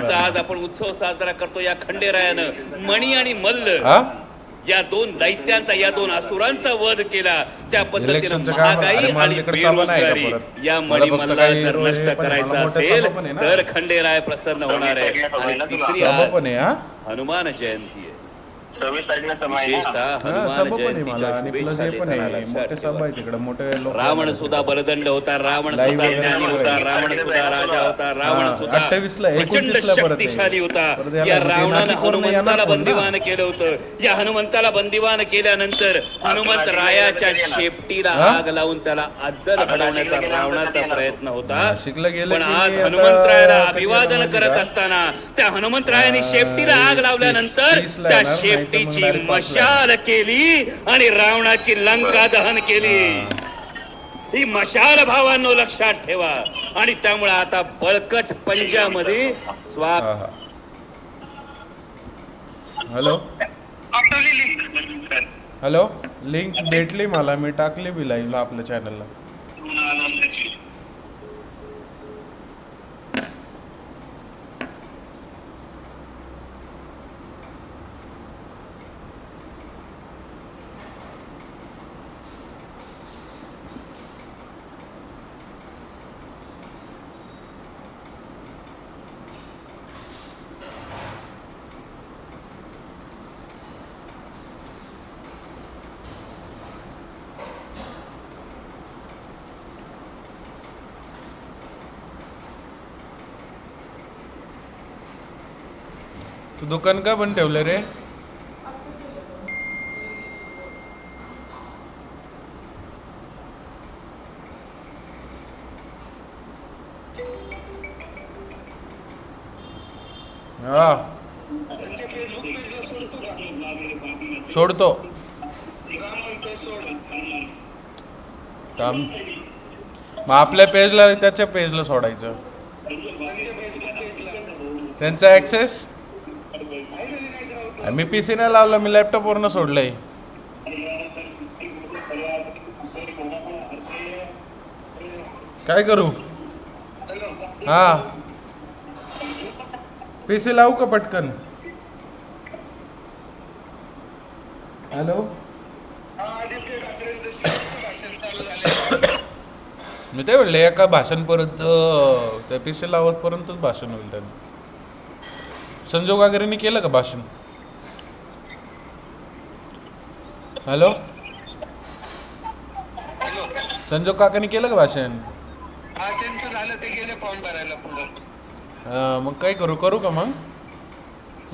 खंडेरायाचा आज आपण उत्सव साजरा करतो या खंडेरायानं मणी आणि मल्ल या दोन दैत्यांचा या दोन असुरांचा वध केला त्या पद्धतीनं महागाई आणि बेरोजगारी? या मला फक्त मणिमल्ला काही जर रोज नष्ट. करायचं असेल. तर खंडेराय प्रसन्न होणार आहे आणि तिसरी हा हनुमान जयंती आहे सव्वीस तारखेला समय आहे विशेषतः ना हा, हनुमान सब पण आहे जयंतीच्या मला. आणि प्लस शुभेच्छा हे पण देताना आहे. लक्षात मोठे सब ठेवा. आहे तिकडे. मोठे लोक रावण सुद्धा बलदंड होता रावण Live सुद्धा वगैरे ज्ञानी. होता रावण सुद्धा राजा होता रावण सुद्धा 28 ला, प्रचंड 29 ला परत आहे. शक्तिशाली होता. परत याला या होते, रावणानं नाशिकवरून येणार हनुमंताला ना? बंदिवान केलं होतं. या हनुमंताला बंदिवान केल्यानंतर हनुमंत रायाच्या शेपटीला हा? आग लावून त्याला अद्दल घडवण्याचा रावणाचा प्रयत्न होता. नाशिकला गेलं पण की आज आता हनुमंतरायाला अभिवादन येणार करत असताना त्या हनुमंतरायाने शेपटीला आग लावल्यानंतर तीस- तीसला त्या येणार, मग शेपटीची मशाल केली आणि रावणाची लंका दहन केली. ही. मशाल भावांनो लक्षात ठेवा. आणि त्यामुळे आता बळकट पंजामध्ये स्वा हॅलो? हॅलो? लिंक भेटली मला. मी टाकली बी लाईव्हला आपल्या चॅनलला तू दुकान का बंद ठेवलं रे? हा. सोडतो. मग आपल्या पेजला त्याच्या पेजला सोडायचं. त्यांचा ऍक्सेस मी पी सी नाही लावलं मी लॅपटॉपवरनं सोडलंय. काय करू? हा. पी सी लावू का पटकन? हॅलो मी ते म्हणले एका भाषणपर्यंत त्या पी सी लावतपर्यंतच भाषण होईल त्यांनी संजोग वगैरेने केलं का भाषण? हॅलो? संजोग काकांनी केलं का भाषण? हा त्यांचं झालं ते गेले फॉर्म भरायला पुढं. हा, मग काय करू करू का मग?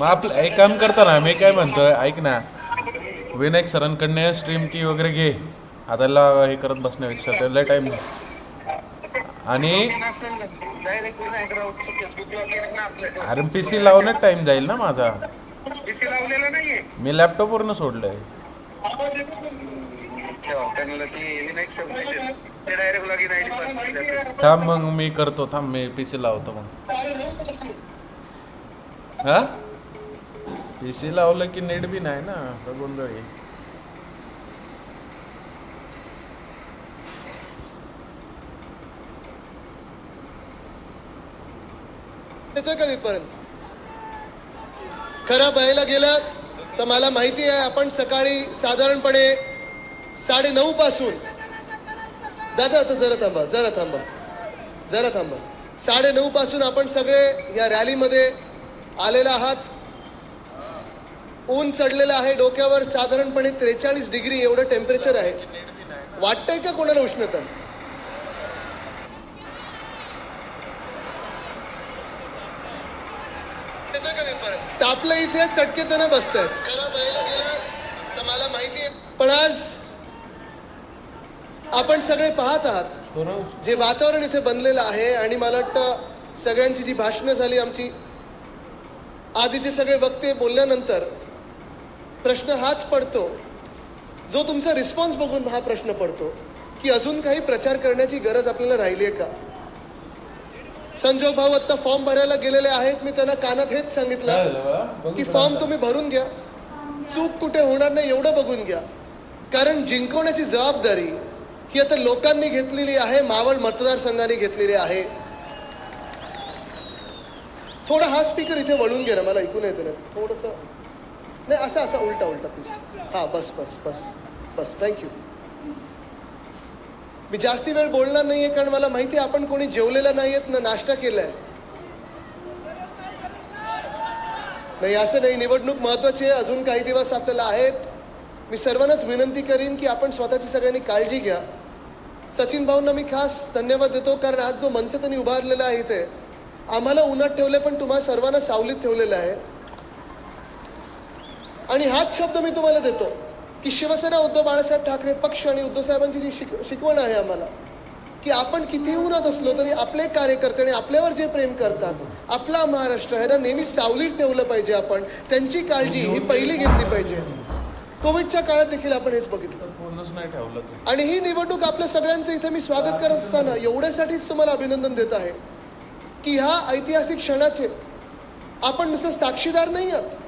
मग आपलं एक काम करता ना मी काय म्हणतोय ऐक ना. विनायक सरांकडनं स्ट्रीम की वगैरे घे. आता हे करत बसण्यापेक्षा त्याला टाइम आणि डायरेक्ट विनायक राऊत फेसबुकला गेले ना आपल्या अरे पी सी लावण्यात टाइम जाईल ना माझा. पीसी लावलेला नाहीये. मी लॅपटॉपवरनं सोडलंय. ठेवा त्यांना ती ते डायरेक्ट लॉगिन आयडी थांब मग मी करतो थांब मी पी सी लावतो मग. हा? पी सी लावलं की नेट बी नाही ना तर गोंधळ येईल येतोय का तिथपर्यंत? खरा पाहायला गेलं तर मला माहिती आहे आपण सकाळी साधारणपणे साडे नऊ पासून दादा आता जरा थांबा जरा थांबा जरा थांबा. साडे नऊ पासून आपण सगळे या रॅलीमध्ये आलेला आहात. ऊन चढलेलं आहे डोक्यावर साधारणपणे त्रेचाळीस डिग्री एवढं टेम्परेचर आहे. वाटतंय का कोणाला उष्णता? तापलं इथे चटकेताना बसतंय. खरं पाहायला गेलं तर मला माहिती आहे पण आज आपण सगळे पाहत आहात. जे वातावरण इथे बनलेलं आहे आणि मला वाटतं सगळ्यांची जी भाषणं झाली आमची आधीचे सगळे वक्ते बोलल्यानंतर प्रश्न हाच पडतो जो तुमचा रिस्पॉन्स बघून हा प्रश्न पडतो की अजून काही प्रचार करण्याची गरज आपल्याला राहिली आहे का? संजोग भाऊ आता फॉर्म भरायला गेलेले आहेत. मी त्यांना कानात हेच सांगितलं की फॉर्म तुम्ही भरून घ्या. चूक कुठे होणार नाही एवढं बघून घ्या. कारण जिंकवण्याची जबाबदारी ही आता लोकांनी घेतलेली आहे. मावळ मतदारसंघाने घेतलेली आहे. थोडा हा स्पीकर इथे वळून घे ना. मला ऐकून येतं नाही थोडंसं नाही असं असं उलटा उलटा प्लीज हां बस बस बस. बस. थँक्यू मी जास्ती वेळ बोलणार नाहीये कारण मला माहिती आहे आपण कोणी जेवलेलं नाहीयेत ना नाश्ता केलाय. नाही असं नाही. निवडणूक महत्वाची आहे. अजून काही दिवस आपल्याला आहेत. मी सर्वांनाच विनंती करीन की आपण स्वतःची सगळ्यांनी काळजी घ्या. सचिन भाऊंना मी खास धन्यवाद देतो कारण आज जो मंच त्यांनी उभारलेला आहे इथे आम्हाला उन्हात ठेवले पण तुम्हाला सर्वांना सावलीत ठेवलेलं आहे. आणि हाच शब्द मी तुम्हाला देतो. की शिवसेना उद्धव बाळासाहेब ठाकरे पक्ष आणि उद्धव साहेबांची जी शिक शिकवण आहे आम्हाला की आपण किती उन्हात असलो तरी आपले कार्यकर्ते आणि आपल्यावर जे प्रेम करतात आपला महाराष्ट्र ह्यांना नेहमी सावलीत ठेवलं पाहिजे आपण त्यांची काळजी ही पहिली घेतली पाहिजे. कोविडच्या काळात देखील आपण हेच बघितलं. आणि ही निवडणूक आपल्या सगळ्यांचं इथे मी स्वागत करत असताना एवढ्यासाठीच तुम्हाला अभिनंदन देत आहे की ह्या ऐतिहासिक क्षणाचे आपण नुसतं साक्षीदार नाही आहात.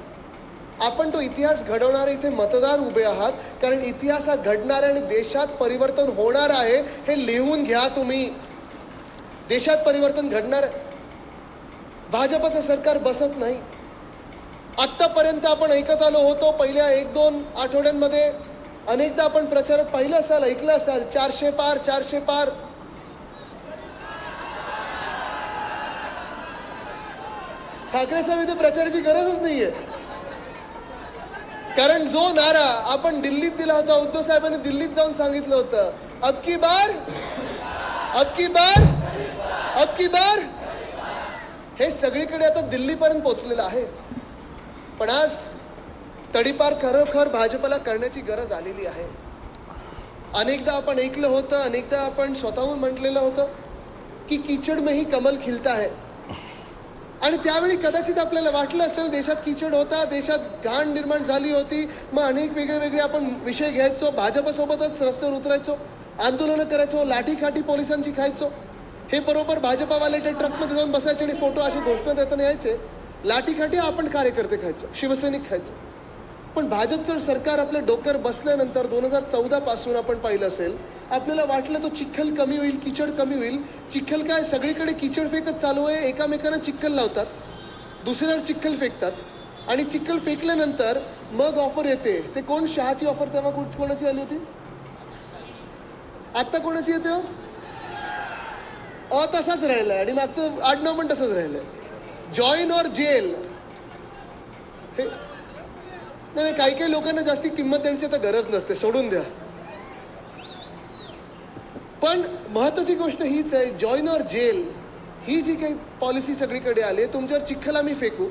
आपण तो इतिहास घडवणारे इथे मतदार उभे आहात कारण इतिहास हा घडणार आहे आणि देशात परिवर्तन होणार आहे हे लिहून घ्या तुम्ही. देशात परिवर्तन घडणार आहे. भाजपचं सरकार बसत नाही. आत्तापर्यंत आपण ऐकत आलो होतो पहिल्या एक दोन आठवड्यांमध्ये अनेकदा आपण प्रचार पाहिलं असाल ऐकलं असाल चारशे पार चारशे पार. ठाकरे साहेब इथे प्रचाराची गरजच नाहीये. कारण जो नारा आपण दिल्लीत दिला होता उद्धव साहेबांनी दिल्लीत जाऊन सांगितलं होतं. अब की बार? अब की बार? अब की बार? हे सगळीकडे आता दिल्लीपर्यंत पोचलेलं आहे. पण आज तडीपार खरोखर भाजपला करण्याची गरज आलेली आहे. अनेकदा आपण ऐकलं होतं अनेकदा आपण स्वतःहून म्हटलेलं होतं की कीचड में ही कमल खिलता है आणि त्यावेळी कदाचित आपल्याला वाटलं असेल देशात किचड होता देशात घाण निर्माण झाली होती मग अनेक वेगळे वेगळे आपण विषय घ्यायचो भाजपसोबतच रस्त्यावर उतरायचो आंदोलनं करायचो लाठीखाठी पोलिसांची खायचो. हे बरोबर भाजपावाले त्या ट्रकमध्ये जाऊन बसायचे आणि फोटो अशी घोषणा देताना यायचे लाठीखाठी आपण कार्यकर्ते खायचो शिवसैनिक खायचो. पण भाजपचं सरकार आपल्या डोक्यावर बसल्यानंतर दोन हजार चौदा पासून आपण पाहिलं असेल आपल्याला वाटलं तो चिखल कमी होईल किचड कमी होईल. चिखल काय? सगळीकडे किचड फेकत चालू आहे एकामेकांना चिखल लावतात. दुसऱ्यावर चिखल फेकतात. आणि चिखल फेकल्यानंतर मग ऑफर येते. ते कोण? शहाची ऑफर तेव्हा कुठ- कोणाची आली होती? आत्ता कोणाची येते हो? अ तसाच राहिलाय. आणि मागचं आडनाव पण तसंच राहिलंय. जॉईन ऑर जेल हे नाही नाही, काही काही लोकांना जास्ती किंमत देण्याची आता गरज नसते सोडून द्या. पण महत्वाची गोष्ट हीच आहे जॉईन ऑर जेल ही जी काही पॉलिसी सगळीकडे आली आहे, तुमच्यावर चिखल आम्ही फेकू.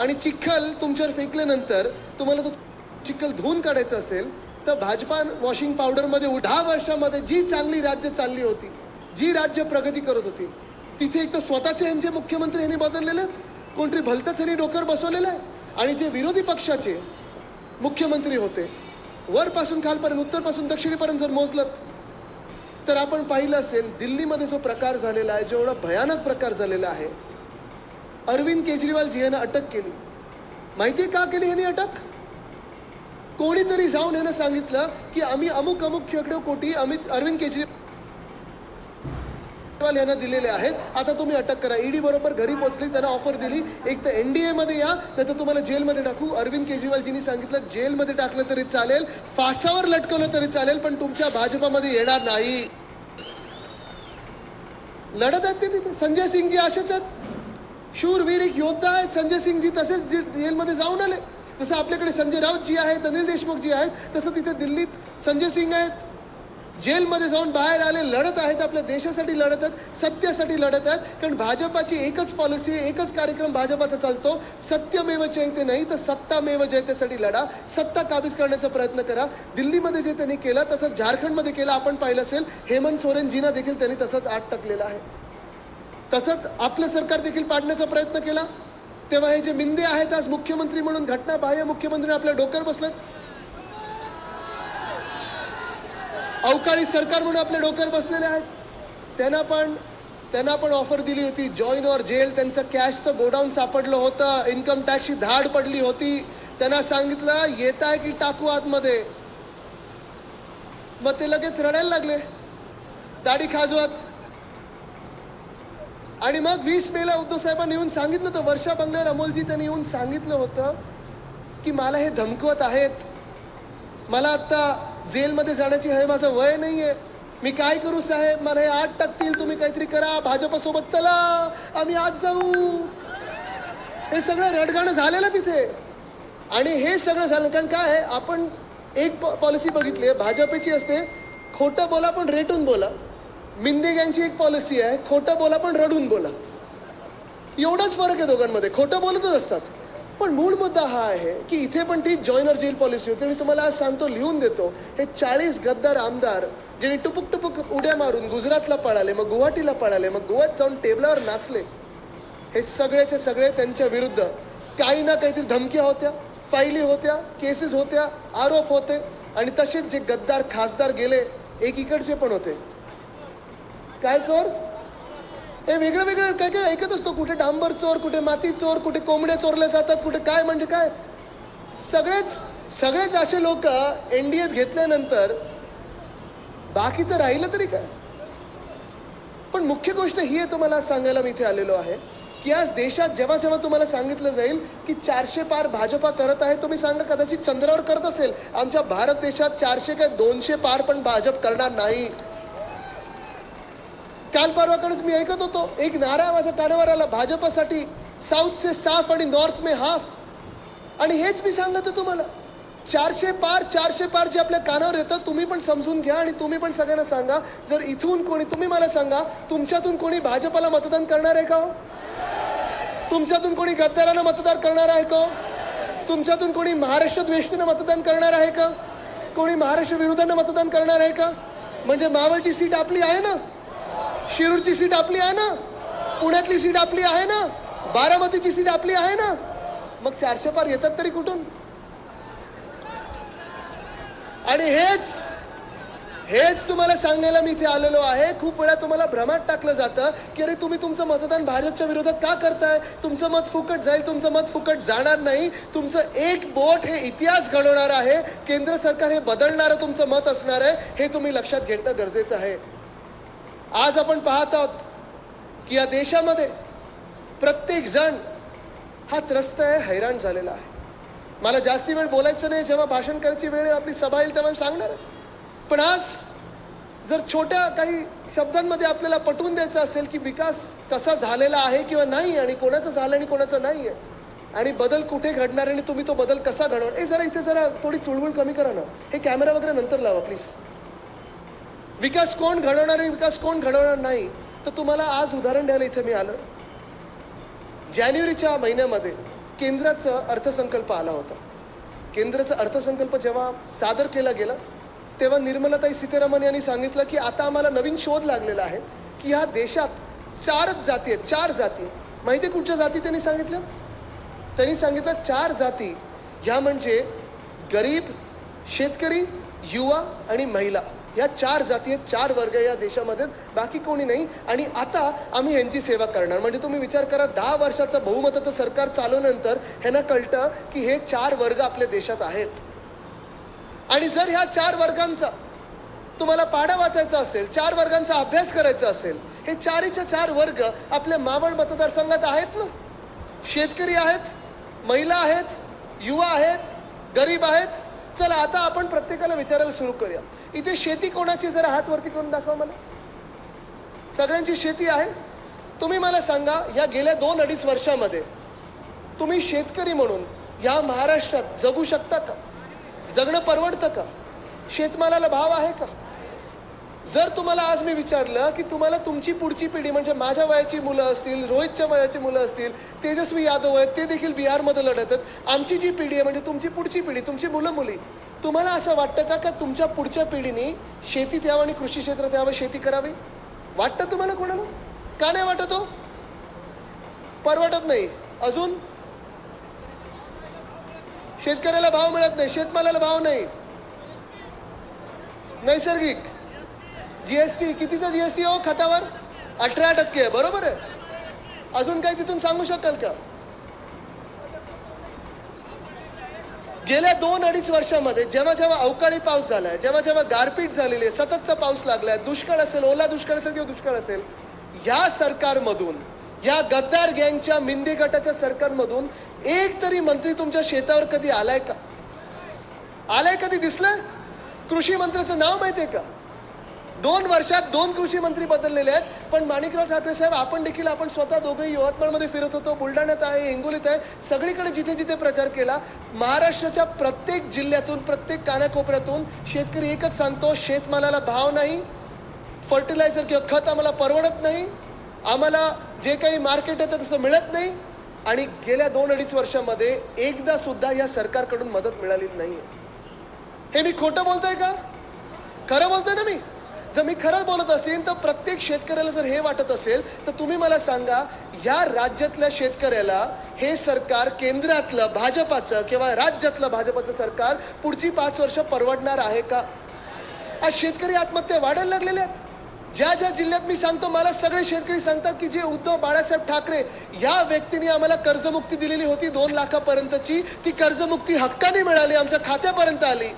आणि चिखल तुमच्यावर फेकल्यानंतर तुम्हाला तो चिखल धुवून काढायचा असेल तर भाजपा वॉशिंग पावडरमध्ये दहा वर्षामध्ये जी चांगली राज्य चालली होती जी राज्य प्रगती करत होती तिथे एक तर स्वतःचे यांचे मुख्यमंत्री यांनी बदललेले आहेत कोणतरी भलतंच यांनी डोकर बसवलेलं आहे आणि जे विरोधी पक्षाचे मुख्यमंत्री होते. वरपासून खालपर्यंत उत्तरपासून दक्षिणेपर्यंत जर मोजलं तर आपण पाहिलं असेल दिल्लीमध्ये जो प्रकार झालेला आहे जेवढा भयानक प्रकार झालेला आहे अरविंद केजरीवालजी यांना अटक केली. माहिती का केली यांनी अटक? कोणीतरी जाऊन यांना सांगितलं की आम्ही अमुक अमुक शेकडो कोटी अमित अरविंद केजरीवाल यांना दिलेले आहेत. आता तुम्ही अटक करा. ईडी बरोबर घरी पोहोचली त्यांना ऑफर दिली. एक तर एनडीए मध्ये या नाही तर तुम्हाला जेलमध्ये टाकू. अरविंद केजरीवालजींनी सांगितलं जेलमध्ये टाकलं तरी चालेल. फासावर लटकवलं तरी चालेल पण तुमच्या भाजपामध्ये येणार नाही. लढत आहेत ते संजय सिंगजी असेच आहेत. शूरवीर एक योद्धा आहेत. संजय सिंगजी तसेच जे जेलमध्ये जाऊन आले. जसं आपल्याकडे संजय राऊत जी आहेत अनिल देशमुख जी आहेत तसं तिथे दिल्लीत संजय सिंग आहेत. जेलमध्ये जाऊन बाहेर आले लढत आहेत आपल्या देशासाठी लढत आहेत सत्यासाठी लढत आहेत. कारण भाजपाची एकच पॉलिसी एकच कार्यक्रम भाजपाचा चालतो. सत्यमेव जयते नाही तर सत्तामेव जयतेसाठी लढा. सत्ता काबीज करण्याचा प्रयत्न करा. दिल्लीमध्ये जे त्यांनी केलं तसंच झारखंडमध्ये केलं आपण पाहिलं असेल हेमंत सोरेनजींना देखील त्यांनी तसंच आट टाकलेलं आहे. तसंच आपलं सरकार देखील पाडण्याचा प्रयत्न केला. तेव्हा हे जे मिंदे आहेत आज मुख्यमंत्री म्हणून घटना बाह्य मुख्यमंत्री आपल्या डोक्यावर बसलेत. अवकाळी सरकार म्हणून आपल्या डोक्यावर बसलेले आहेत. त्यांना पण त्यांना पण ऑफर दिली होती. जॉईन ऑर जेल त्यांचं कॅशचं गोडाऊन सापडलं होतं. इन्कम टॅक्सची धाड पडली होती. त्यांना सांगितलं येत आहे की टाकू आतमध्ये. मग ते लगेच रडायला लागले. दाढी खाजवत. आणि मग वीस मेला उद्धव साहेबांनी येऊन सांगितलं होतं. वर्षा बंगल्यावर अमोलजी त्यांनी येऊन सांगितलं होतं की मला हे धमकवत आहेत. मला आता जेलमध्ये जाण्याची हे माझं वय नाही आहे मी काय करू साहेब? मला हे आठ टाकतील. तुम्ही काहीतरी करा. भाजपसोबत चला. आम्ही आज जाऊ. हे सगळं रडगाणं झालेलं तिथे. आणि हे सगळं झालं. कारण काय आहे? आपण एक पॉलिसी बघितली आहे. भाजपची असते. खोटं बोला पण रेटून बोला. मिंदे यांची एक पॉलिसी आहे. खोटं बोला पण रडून बोला. एवढाच फरक आहे दोघांमध्ये. खोटं बोलतच असतात. पण मूळ मुद्दा हा आहे की इथे पण ती जॉईनर जेल पॉलिसी होती आणि तुम्हाला आज सांगतो लिहून देतो. हे चाळीस गद्दार आमदार ज्यांनी टुपुक टुपुक उड्या मारून गुजरातला पळाले मग गुवाहाटीला पळाले मग गोव्यात जाऊन टेबलावर नाचले. हे सगळ्याचे सगळे त्यांच्या विरुद्ध काही ना काहीतरी धमक्या होत्या फाईली होत्या केसेस होत्या आरोप होते आणि तसेच जे गद्दार खासदार गेले एकीकडचे पण होते. काय चोर हे वेगळं वेगळं. काय काय ऐकत असतो? कुठे डांबर चोर कुठे माती चोर कुठे कोंबड्या चोरल्या जातात कुठे काय म्हणजे काय? सगळेच सगळेच असे लोक एन डी एत घेतल्यानंतर बाकीचं राहिलं तरी काय? पण मुख्य गोष्ट ही आहे तुम्हाला सांगायला मी इथे आलेलो आहे की आज देशात जेव्हा जेव्हा तुम्हाला सांगितलं जाईल की चारशे पार भाजपा करत आहे तुम्ही सांगा कदाचित चंद्रावर करत असेल. आमच्या भारत देशात चारशे काय दोनशे पार पण भाजप करणार नाही. काल परवाकडेच मी ऐकत होतो एक नारा माझ्या कानावर आला भाजपासाठी साऊथ से साफ आणि नॉर्थ मे हाफ आणि हेच मी सांगत आहे तुम्हाला चारशे पार चारशे पार जे आपल्या कानावर येतं तुम्ही पण समजून घ्या आणि तुम्ही पण सगळ्यांना सांगा जर इथून कोणी तुम्ही मला सांगा तुमच्यातून कोणी भाजपाला मतदान करणार आहे का हो? तुमच्यातून कोणी गद्दारांना मतदान करणार आहे का हो? तुमच्यातून कोणी महाराष्ट्र द्वेष्टीनं मतदान करणार आहे का? कोणी महाराष्ट्र विरोधानं मतदान करणार आहे का? म्हणजे मावळची सीट आपली आहे ना? शिरूरची सीट आपली आहे ना? पुण्यातली सीट आपली आहे ना? बारामतीची सीट आपली आहे ना? मग चारशे पार येतात तरी कुठून? आणि हेच हेच तुम्हाला सांगायला मी इथे आलेलो आहे. खूप वेळा तुम्हाला भ्रमात टाकलं जातं की अरे तुम्ही तुमचं मतदान भाजपच्या विरोधात का करताय? तुमचं मत फुकट जाईल तुमचं मत फुकट जाणार नाही. तुमचं एक बोट हे इतिहास घडवणार आहे. केंद्र सरकार हे बदलणारं तुमचं मत असणार आहे. हे तुम्ही लक्षात घेणं गरजेचं आहे. आज आपण पाहत आहोत की या देशामध्ये प्रत्येक जण हा त्रस्त आहे हैराण झालेला आहे. मला जास्ती वेळ बोलायचं नाही जेव्हा भाषण करायची वेळ आपली सभा येईल तेव्हा सांगणार पण आज जर छोट्या काही शब्दांमध्ये आपल्याला पटवून द्यायचं असेल की विकास कसा झालेला आहे किंवा नाही आणि कोणाचा झाला आणि कोणाचा नाही आहे आणि बदल कुठे घडणार आणि तुम्ही तो बदल कसा घडवणार हे जरा इथे जरा थोडी चुळबुळ कमी करा ना. हे कॅमेरा वगैरे नंतर लावा प्लीज विकास कोण घडवणार आणि विकास कोण घडवणार नाही तर तुम्हाला आज उदाहरण द्यायला इथे मी आलं जानेवारीच्या महिन्यामध्ये केंद्राचा अर्थसंकल्प आला होता. केंद्राचा अर्थसंकल्प जेव्हा सादर केला गेला तेव्हा निर्मलाताई सीतारामन यांनी सांगितलं की आता आम्हाला नवीन शोध लागलेला आहे की ह्या देशात चारच जाती आहेत चार जाती. माहिती आहे कुठच्या जाती त्यांनी सांगितलं त्यांनी सांगितलं चार जाती. ह्या म्हणजे गरीब शेतकरी युवा आणि महिला. या चार जाती आहेत चार वर्ग या देशामध्ये. बाकी कोणी नाही. आणि आता आम्ही यांची सेवा करणार. म्हणजे तुम्ही विचार करा दहा वर्षाचं बहुमताचं सरकार चालवल्यानंतर ह्यांना कळतं की हे चार वर्ग आपल्या देशात आहेत. आणि जर ह्या चार वर्गांचा तुम्हाला पाडा वाचायचा असेल चार वर्गांचा अभ्यास करायचा असेल हे चारीच्या चार वर्ग आपल्या मावळ मतदारसंघात आहेत ना? शेतकरी आहेत महिला आहेत युवा आहेत गरीब आहेत. चला आता आपण प्रत्येकाला विचारायला सुरू करूया. इथे शेती कोणाची जरा हात वरती करून दाखवा मला. सगळ्यांची शेती आहे. तुम्ही मला सांगा या गेल्या दोन अडीच वर्षामध्ये तुम्ही शेतकरी म्हणून या महाराष्ट्रात जगू शकता का? जगणं परवडतं का? शेतमालाला भाव आहे का? जर तुम्हाला आज मी विचारलं की तुम्हाला तुमची पुढची पिढी म्हणजे माझ्या वयाची मुलं असतील रोहितच्या वयाची मुलं असतील तेजस्वी यादव आहेत ते देखील बिहारमध्ये लढत आहेत. आमची जी पिढी आहे म्हणजे तुमची पुढची पिढी तुमची मुलं मुली तुम्हाला असं वाटतं का का तुमच्या पुढच्या पिढीने शेतीत यावं आणि कृषी क्षेत्रात यावं शेती करावी? वाटतं तुम्हाला कोणाला? का नाही वाटत हो? परवडत नाही. अजून? शेतकऱ्याला भाव मिळत नाही शेतमालाला भाव नाही. नैसर्गिक. जीएसटी कितीचा जीएसटी हो खतावर अठरा टक्के आहे बरोबर आहे? अजून काही तिथून सांगू शकाल का? गेल्या दोन अडीच वर्षामध्ये जेव्हा जेव्हा अवकाळी पाऊस झालाय जेव्हा जेव्हा गारपीट झालेली आहे सततचा पाऊस लागलाय दुष्काळ असेल ओला दुष्काळ असेल किंवा दुष्काळ असेल या सरकारमधून या गद्दार गँगच्या मिंदे गटाच्या सरकारमधून एक तरी मंत्री तुमच्या शेतावर कधी आलाय का? आलाय कधी? दिसलाय? कृषी मंत्र्याचं नाव माहितीये का? दोन वर्षात दोन कृषी मंत्री बदललेले आहेत. पण माणिकराव ठाकरे साहेब आपण देखील आपण स्वतः दोघंही यवतमाळमध्ये फिरत होतो. बुलढाण्यात आहे हिंगोलीत आहे. सगळीकडे जिथे जिथे प्रचार केला महाराष्ट्राच्या प्रत्येक जिल्ह्यातून प्रत्येक कानाकोपऱ्यातून शेतकरी एकच सांगतो शेतमालाला भाव नाही फर्टिलायझर किंवा खत आम्हाला परवडत नाही आम्हाला जे काही मार्केट आहे तसं मिळत नाही आणि गेल्या दोन अडीच वर्षामध्ये एकदा सुद्धा या सरकारकडून मदत मिळालेली नाही हे मी खोटं बोलतोय का? खरं बोलतोय ना मी? जर मी खरं बोलत असेल तर प्रत्येक शेतकऱ्याला जर हे वाटत असेल तर तुम्ही मला सांगा या राज्यातल्या शेतकऱ्याला हे सरकार केंद्रातलं भाजपाचं किंवा राज्यातलं भाजपाचं सरकार पुढची पाच वर्ष परवडणार आहे का? आज शेतकरी आत्महत्या वाढायला लागलेल्या आहेत. ज्या ज्या जिल्ह्यात मी सांगतो मला सगळे शेतकरी सांगतात की जे उद्धव बाळासाहेब ठाकरे या व्यक्तीने आम्हाला कर्जमुक्ती दिलेली होती दोन लाखापर्यंतची. ती कर्जमुक्ती हक्काने मिळाली आमच्या खात्यापर्यंत आली.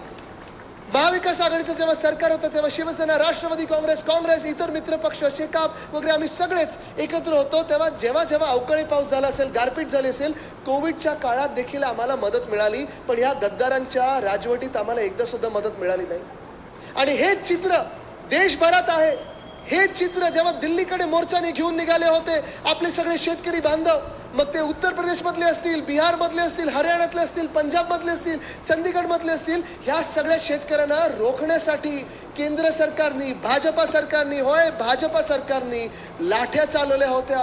महाविकास आघाडीचं जेव्हा सरकार होतं तेव्हा शिवसेना राष्ट्रवादी काँग्रेस काँग्रेस इतर मित्र पक्ष शेकाप वगैरे आम्ही सगळेच एकत्र होतो. तेव्हा जेव्हा जेव्हा अवकाळी पाऊस झाला असेल गारपीट झाली असेल कोविडच्या काळात देखील आम्हाला मदत मिळाली. पण या गद्दारांच्या राजवटीत आम्हाला एकदा सुद्धा मदत मिळाली नाही. आणि हेच चित्र देशभरात आहे. हे चित्र जेव्हा दिल्लीकडे मोर्चाने घेऊन निघाले होते आपले सगळे शेतकरी बांधव मग ते उत्तर प्रदेशमधले असतील बिहारमधले असतील हरियाणातले असतील पंजाबमधले असतील चंदीगडमधले असतील ह्या सगळ्या शेतकऱ्यांना रोखण्यासाठी केंद्र सरकारनी भाजपा सरकारनी होय भाजपा सरकारनी लाठ्या चालवल्या होत्या.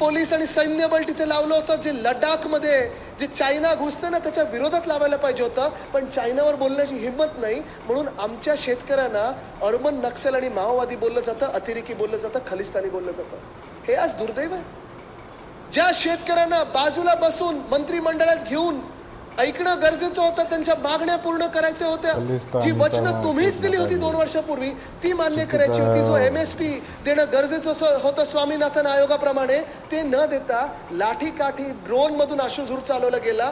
पोलीस आणि सैन्य बल तिथे लावलं होतं जे लडाखमध्ये जे चायना घुसतं ना त्याच्या विरोधात लावायला पाहिजे होतं. पण चायनावर बोलण्याची हिंमत नाही म्हणून आमच्या शेतकऱ्यांना अर्बन नक्सल आणि माओवादी बोललं जातं अतिरेकी बोललं जातं खलिस्तानी बोललं जातं. हे आज दुर्दैव आहे. ज्या शेतकऱ्यांना बाजूला बसून मंत्रिमंडळात घेऊन ऐकणं गरजेचं होतं त्यांच्या मागण्या पूर्ण करायच्या होत्या. जी वचनं तुम्हीच दिली होती दोन वर्षापूर्वी ती मान्य करायची होती. जो एम एस पी देणं गरजेचं होतं स्वामीनाथन आयोगाप्रमाणे ते न देता लाठी काठी ड्रोन मधून अश्रुधूर चालवला गेला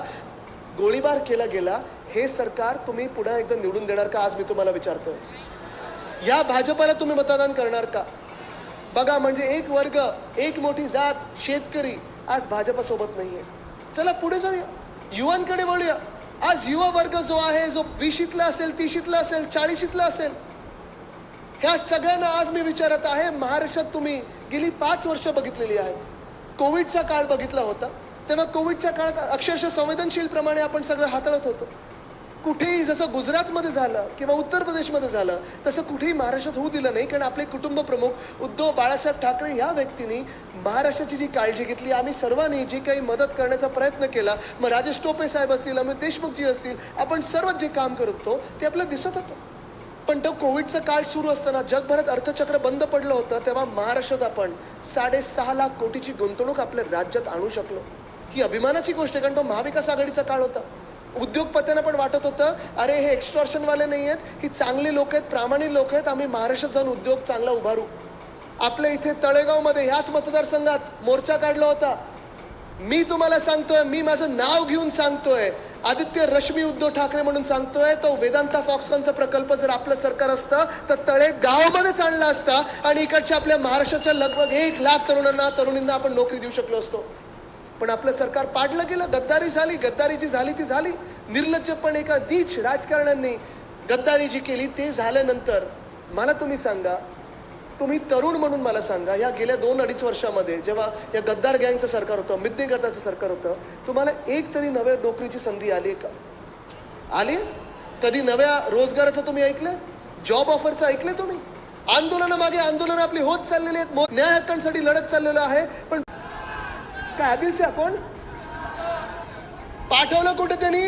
गोळीबार केला गेला. हे सरकार तुम्ही पुन्हा एकदा निवडून देणार का? आज मी तुम्हाला विचारतोय. या भाजपाला तुम्ही मतदान करणार का? बघा म्हणजे एक वर्ग एक मोठी जात शेतकरी आज भाजपासोबत नाहीये. चला पुढे जाऊया. युवांकडे वळूया. आज युवा वर्ग जो आहे जो विशीतला असेल तीशीतला असेल चाळीशीतला असेल ह्या सगळ्यांना आज मी विचारत आहे महाराष्ट्रात तुम्ही गेली पाच वर्ष बघितलेली आहेत. कोविडचा काळ बघितला होता. तेव्हा कोविडच्या काळात अक्षरशः संवेदनशील प्रमाणे आपण सगळं हाताळत होतो. कुठेही जसं गुजरातमध्ये झालं किंवा उत्तर प्रदेशमध्ये झालं तसं कुठेही महाराष्ट्रात होऊ दिलं नाही. कारण आपले कुटुंब प्रमुख उद्धव बाळासाहेब ठाकरे ह्या व्यक्तींनी महाराष्ट्राची जी काळजी घेतली आम्ही सर्वांनी जी काही मदत करण्याचा प्रयत्न केला मग राजेश टोपे साहेब असतील अमित देशमुखजी असतील आपण सर्व जे काम करत होतो ते आपल्याला दिसत होतं. पण तो कोविडचा काळ सुरू असताना जगभरात अर्थचक्र बंद पडलं होतं तेव्हा महाराष्ट्रात आपण साडेसहा लाख कोटीची गुंतवणूक आपल्या राज्यात आणू शकलो. ही अभिमानाची गोष्ट आहे कारण तो महाविकास आघाडीचा काळ होता. उद्योगपत्यांना पण वाटत होतं अरे हे एक्स्ट्रॉशनवाले नाही आहेत ही चांगली लोक आहेत प्रामाणिक लोक आहेत आम्ही महाराष्ट्रात जाऊन उद्योग चांगला उभारू. आपल्या इथे तळेगावमध्ये ह्याच मतदारसंघात मोर्चा काढला होता. मी तुम्हाला सांगतोय मी माझं नाव घेऊन सांगतोय. आदित्य रश्मी उद्धव ठाकरे म्हणून सांगतोय तो वेदांता फॉक्सकॉनचा प्रकल्प जर आपलं सरकार असतं तर तळे गावामध्येच आणला असता आणि इकडच्या आपल्या महाराष्ट्राच्या लगभग एक लाख तरुणांना तरुणींना आपण नोकरी देऊ शकलो असतो. पण आपलं सरकार पाडलं गेलं. गद्दारी झाली गद्दारी जी झाली ती झाली. निर्लज्जपणे एका नीच राजकारण्यांनी गद्दारी जी केली ते झाल्यानंतर मला तुम्ही सांगा तुम्ही तरुण म्हणून मला सांगा या गेल्या दोन अडीच वर्षामध्ये जेव्हा या गद्दार गँगचं सरकार होतं मिद्दे गटाचं सरकार होतं तुम्हाला एक तरी नव्या नोकरीची संधी आली आहे का? आली? कधी नव्या रोजगाराचं तुम्ही ऐकलं जॉब ऑफरचं ऐकलं तुम्ही? आंदोलनामागे आंदोलन आपली होत चाललेली आहेत. न्याय हक्कांसाठी लढत चाललेलं आहे. पण काय आदिल शहा कोण पाठवलं कुठं त्यांनी?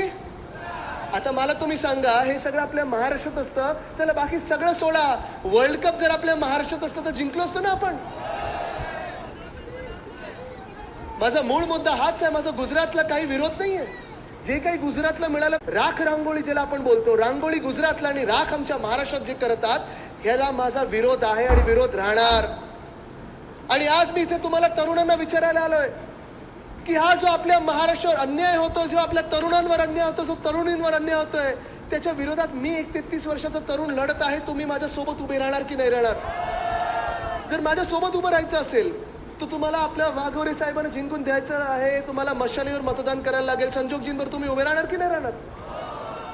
आता मला तुम्ही सांगा हे सगळं आपल्या महाराष्ट्रात असतं. चला बाकी सगळं सोडा. वर्ल्ड कप जर आपल्या महाराष्ट्रात असतं तर जिंकलो असतो ना आपण. माझा मूळ मुद्दा हाच आहे माझा गुजरातला काही विरोध नाहीये. जे काही गुजरातला मिळालं राख रांगोळी ज्याला आपण बोलतो रांगोळी गुजरातला आणि राख आमच्या महाराष्ट्रात जे करतात ह्याला माझा विरोध आहे आणि विरोध राहणार. आणि आज मी इथे तुम्हाला तरुणांना विचारायला आलोय. की हा जो आपल्या महाराष्ट्रावर अन्याय होतो जो आपल्या तरुणांवर अन्याय होतो जो तरुणींवर अन्याय होतोय त्याच्या विरोधात मी एक तेहतीस वर्षाचा तरुण लढत आहे तुम्ही माझ्यासोबत उभे राहणार की नाही राहणार? जर माझ्यासोबत उभं राहायचं असेल तर तुम्हाला आपल्या वाघोरे साहेबांना जिंकून द्यायचं आहे तुम्हाला मशालीवर मतदान करायला लागेल. संजोगजींवर तुम्ही उभे राहणार की नाही राहणार?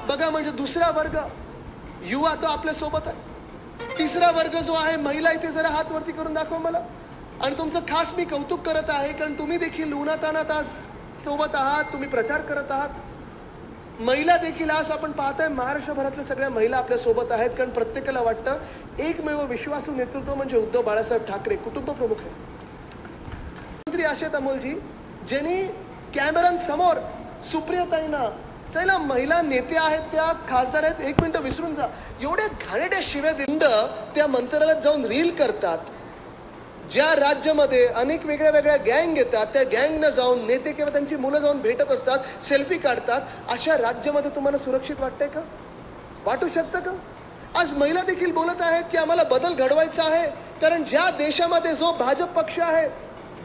बघा म्हणजे दुसरा वर्ग युवा तो आपल्यासोबत आहे. तिसरा वर्ग जो आहे महिला इथे जरा हात वरती करून दाखवा मला. आणि तुमचं खास मी कौतुक करत आहे कारण तुम्ही देखील उन्हातानात आज सोबत आहात तुम्ही प्रचार करत आहात. महिला देखील आज आपण पाहताय महाराष्ट्रभरातल्या सगळ्या महिला आपल्यासोबत आहेत कारण प्रत्येकाला वाटतं एकमेव विश्वासू नेतृत्व म्हणजे उद्धव बाळासाहेब ठाकरे कुटुंब प्रमुख आहे. मंत्री आशेत अमोलजी ज्यांनी कॅमेऱ्यांसमोर सुप्रियाताईंना चला महिला नेते आहेत त्या खासदार आहेत एक मिनिटं विसरून जा. एवढ्या घाणेट्या शिव्या दिंड त्या मंत्रालयात जाऊन रील करतात. ज्या राज्यामध्ये अनेक वेगळ्या वेगळ्या गँग येतात त्या गँगनं जाऊन नेते किंवा त्यांची मुलं जाऊन भेटत असतात सेल्फी काढतात अशा राज्यामध्ये तुम्हाला सुरक्षित वाटतंय का? वाटू शकतं का? आज महिला देखील बोलत आहेत की आम्हाला बदल घडवायचा आहे कारण ज्या देशामध्ये जो भाजप पक्ष आहे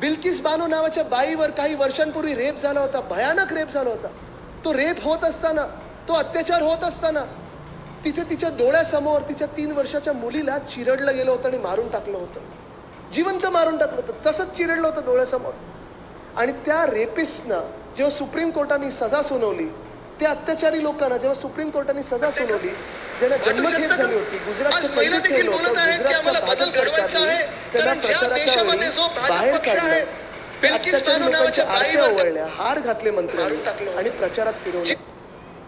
बिल्किस बानो नावाच्या बाईवर काही वर्षांपूर्वी रेप झाला होता भयानक रेप झाला होता. तो रेप होत असताना तो अत्याचार होत असताना तिथे तिच्या डोळ्यासमोर तिच्या तीन वर्षाच्या मुलीला चिरडलं गेलं होतं आणि मारून टाकलं होतं. जिवंत मारून टाकलं होतं. तसंच चिरडलं होतं डोळ्यासमोर. आणि त्या रेपिस्टनं जेव्हा सुप्रीम कोर्टाने सजा सुनावली त्या अत्याचारी लोकांना जेव्हा सुप्रीम कोर्टाने सजा सुनावली ज्यांना जन्मठेप झाली होती गुजरातचं पहिलं ठेवलं होतं गुजरातचा भाजप सरकारने त्यांना प्रचाराच्या वेळी बाहेर काढलं. अत्याचारी लोकांच्या आरत्या ओवळल्या हार घातले मंत्र्यांनी आणि प्रचारात फिरवले.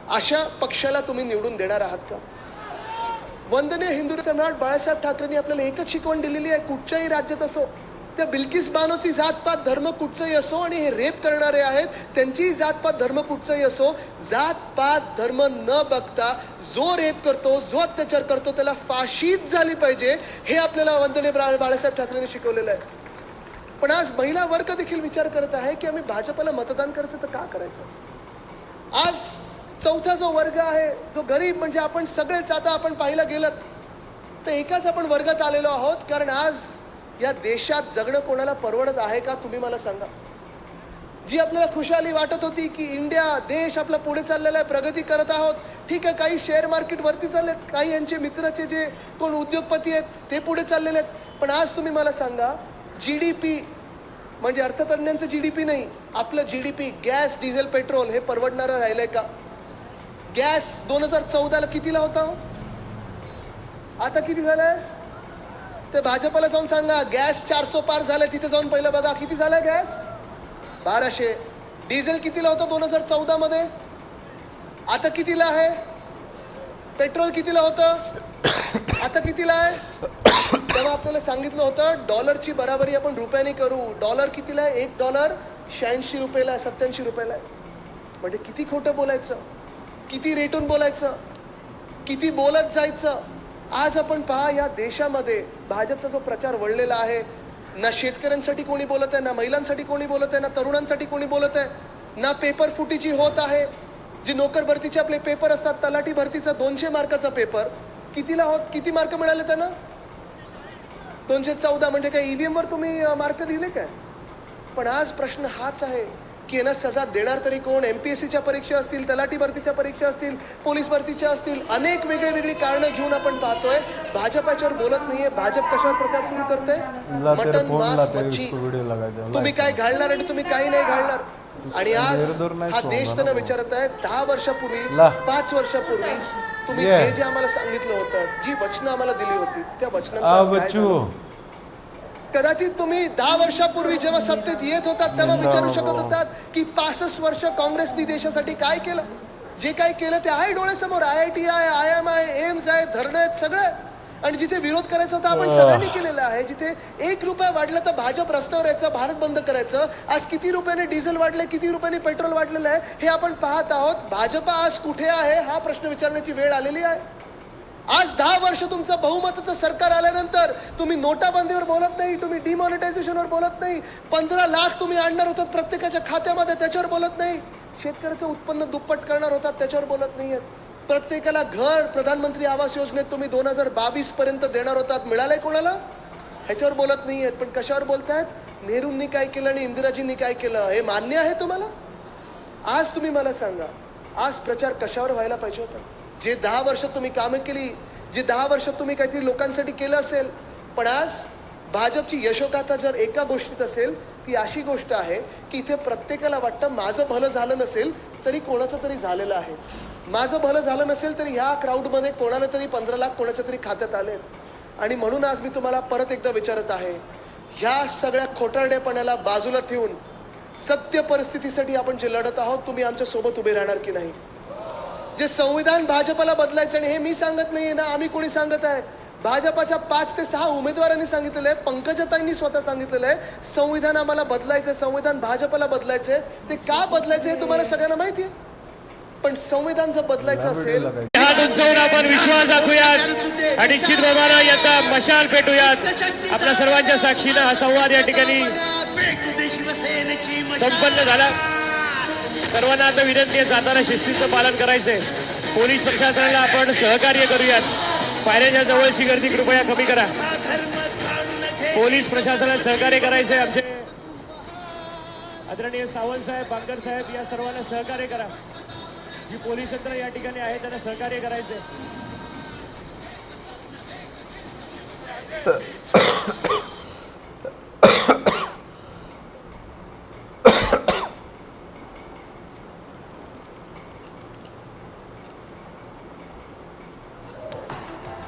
अशा पक्षाला तुम्ही निवडून देणार आहात का? वंदनीय हिंदू सम्राट बाळासाहेब ठाकरेंनी आपल्याला एकच शिकवण दिलेली आहे कुठच्याही राज्यात असो. त्या बिल्किस बानोची जातपात धर्म कुठचंही असो आणि हे रेप करणारे आहेत त्यांचीही जातपात धर्म कुठचंही असो. जातपात धर्म न बघता जो रेप करतो जो अत्याचार करतो त्याला फाशीच झाली पाहिजे हे आपल्याला वंदने बाळासाहेब ठाकरेंनी शिकवलेलं आहे. पण आज महिला वर्ग देखील विचार करत आहे की आम्ही भाजपला मतदान करायचं तर का करायचं? आज चौथा जो वर्ग आहे जो गरीब म्हणजे आपण सगळेच आता आपण पाहिलं गेलं तर एकाच आपण वर्गात आलेलो आहोत कारण आज या देशात जगणं कोणाला परवडत आहे का तुम्ही मला सांगा. जी आपल्याला खुशाली वाटत होती की इंडिया देश आपला पुढे चाललेला आहे प्रगती करत आहोत ठीक आहे काही शेअर मार्केट वरती आहेत काही यांचे मित्राचे जे कोण उद्योगपती आहेत ते पुढे चाललेले आहेत. पण आज तुम्ही मला सांगा जी डी पी म्हणजे अर्थतज्ञांचं जी डी पी नाही आपलं G D P gas diesel petrol हे परवडणारं राहिलं आहे का? गॅस दोन हजार चौदाला कितीला होता? आता किती झालाय? ते भाजपला जाऊन सांगा गॅस चारशे पार झालं तिथे जाऊन पहिलं बघा किती झालाय गॅस? बाराशे. डिझेल कितीला होतं दोन हजार चौदा मध्ये? आता कितीला आहे? पेट्रोल कितीला होतं? आता कितीला आहे? तेव्हा आपल्याला सांगितलं होतं डॉलरची बराबरी आपण रुपयाने करू. डॉलर कितीला आहे? एक डॉलर शहाऐंशी रुपयाला आहे सत्याऐंशी रुपयाला आहे. म्हणजे किती खोटं बोलायचं? किती रेटून बोलायचं? किती बोलत जायचं? आज आपण पहा या देशामध्ये भाजपचा जो प्रचार वळलेला आहे ना शेतकऱ्यांसाठी कोणी बोलत आहे ना महिलांसाठी कोणी बोलत आहे ना तरुणांसाठी कोणी बोलत आहे ना पेपर फुटीची होत आहे. जी नोकर भरतीचे आपले पेपर असतात तलाठी भरतीचा दोनशे मार्काचा पेपर कितीला होत किती मार्क मिळाले त्यांना? दोनशे चौदा म्हणजे काय ईव्हीएमवर तुम्ही मार्क दिले काय? पण आज प्रश्न हाच आहे की यांना सजा देणार तरी कोण? एमपीएससीच्या परीक्षा असतील तलाठी भरतीच्या परीक्षा असतील पोलीस भरतीच्या असतील अनेक वेगळी वेगळी कारणं घेऊन आपण पाहतोय. भाजप याच्यावर बोलत नाहीये. भाजप कशावर प्रचार सुरू करते मटन मांस मच्छी. तुम्ही काय घालणार आणि तुम्ही काही नाही घालणार? आणि आज हा देश त्यांना. विचारत आहे दहा वर्षापूर्वी. पाच वर्षापूर्वी तुम्ही. जे जे आम्हाला सांगितलं होतं जी वचनं आम्हाला दिली होती त्या वचनांचं आ आज काय बच्चू झालं? कदाचित तुम्ही दहा वर्षापूर्वी जेव्हा सत्तेत येत होतात तेव्हा विचारू शकत होतात की पासष्ट वर्ष काँग्रेसनी देशासाठी काय केलं? जे काय केलं ते आहे डोळ्यासमोर. आय आय टी आहे आय एम आहे एम्स आहे धरणं आहेत सगळं. आणि जिथे विरोध करायचा होता आपण सगळ्यांनी केलेला आहे. जिथे एक रुपया वाढला तर भाजप रस्त्यावर यायचं भारत बंद करायचं. आज किती रुपयाने डिझेल वाढले किती रुपयाने पेट्रोल वाढलेलं आहे हे आपण पाहत आहोत. भाजप आज कुठे आहे हा प्रश्न विचारण्याची वेळ आलेली आहे. आज दहा वर्ष तुमचं बहुमताचं सरकार आल्यानंतर तुम्ही नोटाबंदीवर बोलत नाही तुम्ही डिमॉनिटायझेशनवर बोलत नाही पंधरा लाख तुम्ही आणणार होतात प्रत्येकाच्या खात्यामध्ये त्याच्यावर बोलत नाही. शेतकऱ्याचं उत्पन्न दुप्पट करणार होतात त्याच्यावर बोलत नाही आहेत प्रत्येकाला घर प्रधानमंत्री आवास योजनेत तुम्ही दोन हजार बावीस पर्यंत देणार होतात. मिळालंय कोणाला? ह्याच्यावर बोलत नाही आहेत पण कशावर बोलतायत? नेहरूंनी काय केलं आणि इंदिराजींनी काय केलं? हे मान्य आहे तुम्हाला? आज तुम्ही मला सांगा आज प्रचार कशावर व्हायला पाहिजे होता? जे दहा वर्ष तुम्ही कामं केली जे दहा वर्ष तुम्ही काहीतरी लोकांसाठी केलं असेल पण आज भाजपची यशोगाथा जर एका गोष्टीत असेल ती अशी गोष्ट आहे की इथे प्रत्येकाला वाटतं माझं भलं झालं नसेल तरी कोणाचं तरी झालेलं आहे. माझं भलं झालं नसेल तरी ह्या क्राऊडमध्ये कोणाला तरी पंधरा लाख कोणाच्या तरी खात्यात आलेत. आणि म्हणून आज मी तुम्हाला परत एकदा विचारत आहे ह्या सगळ्या खोटारडेपणाला बाजूला ठेवून सत्य परिस्थितीसाठी आपण जे लढत आहोत तुम्ही आमच्यासोबत उभे राहणार की नाही? जे संविधान भाजपला बदलायचं आणि हे मी सांगत नाहीये ना आम्ही कोणी सांगत आहे? भाजपाच्या पाच ते सहा उमेदवारांनी सांगितलेलं आहे पंकजाताईंनी स्वतः सांगितलेलं आहे संविधान आम्हाला बदलायचं संविधान भाजपला बदलायचंय. ते का बदलायचं हे तुम्हाला सगळ्यांना माहिती आहे? पण संविधान जर बदलायचं असेल हात उंचावून आपण विश्वास दाखवूयात आणि चितबाबाला यंदा मशाल पेटूयात. आपल्या सर्वांच्या साक्षीनं हा संवाद या ठिकाणी संपन्न झाला. सर्वांना आता विनंती आहे जाताना शिस्तीचं पालन करायचंय पोलीस प्रशासनाला आपण सहकार्य करूयात पायऱ्याच्या जवळची गर्दी कृपया कमी करा पोलीस प्रशासनाला सहकार्य करायचंय आमचे आदरणीय सावंत साहेब बांगर साहेब या सर्वांना सहकार्य करा जी पोलीस यंत्रणा या ठिकाणी आहे त्यांना सहकार्य करायचंय